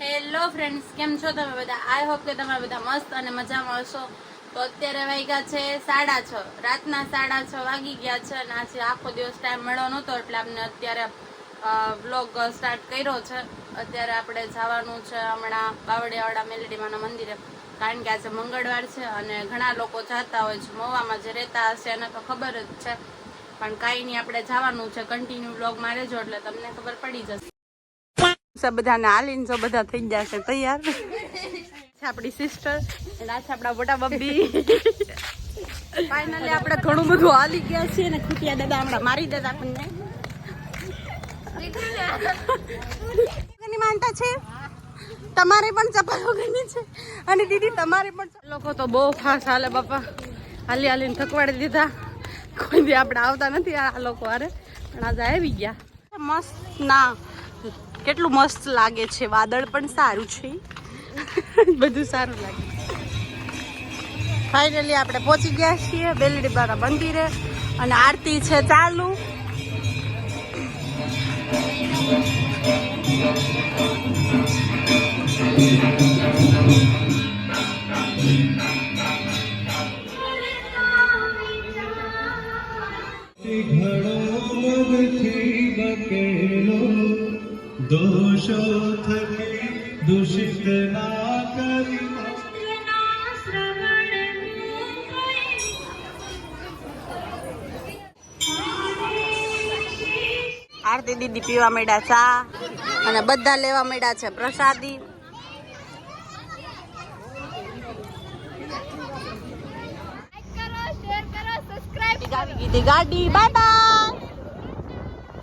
Hello friends કેમ છો તમે બધા? આઈ હોપ કે તમે બધા મસ્ત અને મજામાં હશો. તો અત્યારે વાગ્યા છે સાડા છ. રાતના સાડા છ વાગી ગયા છે અને આજે આખો દિવસ ટાઈમ મળ્યો નહોતો, એટલે અમને અત્યારે બ્લોગ સ્ટાર્ટ કર્યો છે. અત્યારે આપણે જવાનું છે હમણાં બાવળિયાવાડા મેલેડીમાના મંદિરે. કારણ કે આજે મંગળવાર છે અને ઘણા લોકો જતા હોય છે. મોવામાં જે રહેતા હશે એને તો ખબર જ છે. પણ કાંઈ નહીં, આપણે જવાનું છે. કન્ટિન્યુ બ્લોગ મારે જો, એટલે તમને ખબર પડી જશે. બધાને હાલીને જો બધા થઈ ગયા છે તૈયાર. છે આપણી સિસ્ટર અને આ છે આપણા મોટા બબ્બી ફાઇનલી આપણે ઘણું બધું હાલી ગયા છીએ ને ખૂટિયા દાદા હમણાં મારી દેતા આપણને. માનતા છે? તમારે પણ ચપ્પલ વગરની છે? અને દીદી, તમારે પણ લોકો તો બહુ ફાસ હાલે બાપા. હાલી હાલીને થકવાડી દીધા. કોઈ દી આપણે આવતા નથી આ લોકો અરે પણ આજે આવી ગયા. મસ્ત ના. કેટલું મસ્ત લાગે છે. વાદળ પણ સારું છે. બધું સારું લાગે. ફાઇનલી આપણે પહોંચી ગયા છીએ બેલડી બારા મંદિરે અને આરતી છે ચાલુ. ઘડો મનથી બકેલો દોષો થકી દૂષિત ના કરી આરતી દીદી પીવા માંડ્યા ચા અને બધા લેવા માંડ્યા છે પ્રસાદી ગાડી બાય બાય